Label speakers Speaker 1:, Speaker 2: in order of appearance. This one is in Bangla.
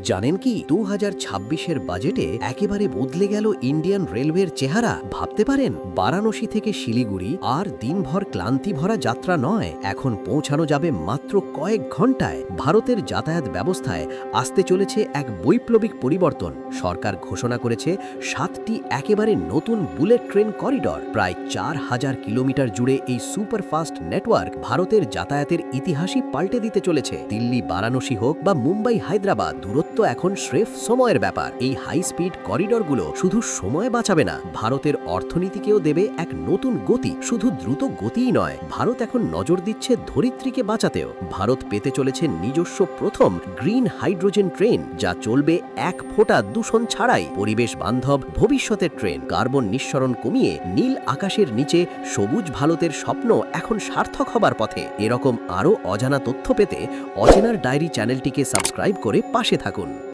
Speaker 1: জানেন কি দু হাজার বাজেটে একেবারে বদলে গেল ইন্ডিয়ান রেলওয়ের চেহারা, ভাবতে পারেন? বারাণসী থেকে শিলিগুড়ি আর দিনভর ক্লান্তি ভরা যাত্রা নয়, এখন পৌঁছানো যাবে মাত্র কয়েক ঘন্টায় ভারতের যাতায়াত ব্যবস্থায় আসতে চলেছে এক বৈপ্লবিক পরিবর্তন। সরকার ঘোষণা করেছে সাতটি একেবারে নতুন বুলেট ট্রেন করিডর। প্রায় চার হাজার কিলোমিটার জুড়ে এই সুপারফাস্ট নেটওয়ার্ক ভারতের যাতায়াতের ইতিহাসই পাল্টে দিতে চলেছে। দিল্লি, বারাণসী হোক বা মুম্বাই, হায়দ্রাবাদ দূরত্ব এখন স্রেফ সময়ের ব্যাপার। এই হাই স্পিড করিডরগুলো শুধু সময় বাঁচাবে না, ভারতের অর্থনীতিকেও দেবে এক নতুন গতি। শুধু দ্রুত গতিই নয়, ভারত এখন নজর দিচ্ছে ধরিত্রীকে বাঁচাতেও। ভারত পেতে চলেছে নিজস্ব প্রথম গ্রিন হাইড্রোজেন ট্রেন, যা চলবে এক ফোঁটা দূষণ ছাড়াই। পরিবেশ বান্ধব, ভবিষ্যতের ট্রেন। কার্বন নিঃসরণ কমিয়ে নীল আকাশের নিচে সবুজ ভারতের স্বপ্ন এখন সার্থক হবার পথে। এরকম আরও অজানা তথ্য পেতে অচেনার ডায়েরি চ্যানেলটিকে সাবস্ক্রাইব করে পাশে থাকুন। akun.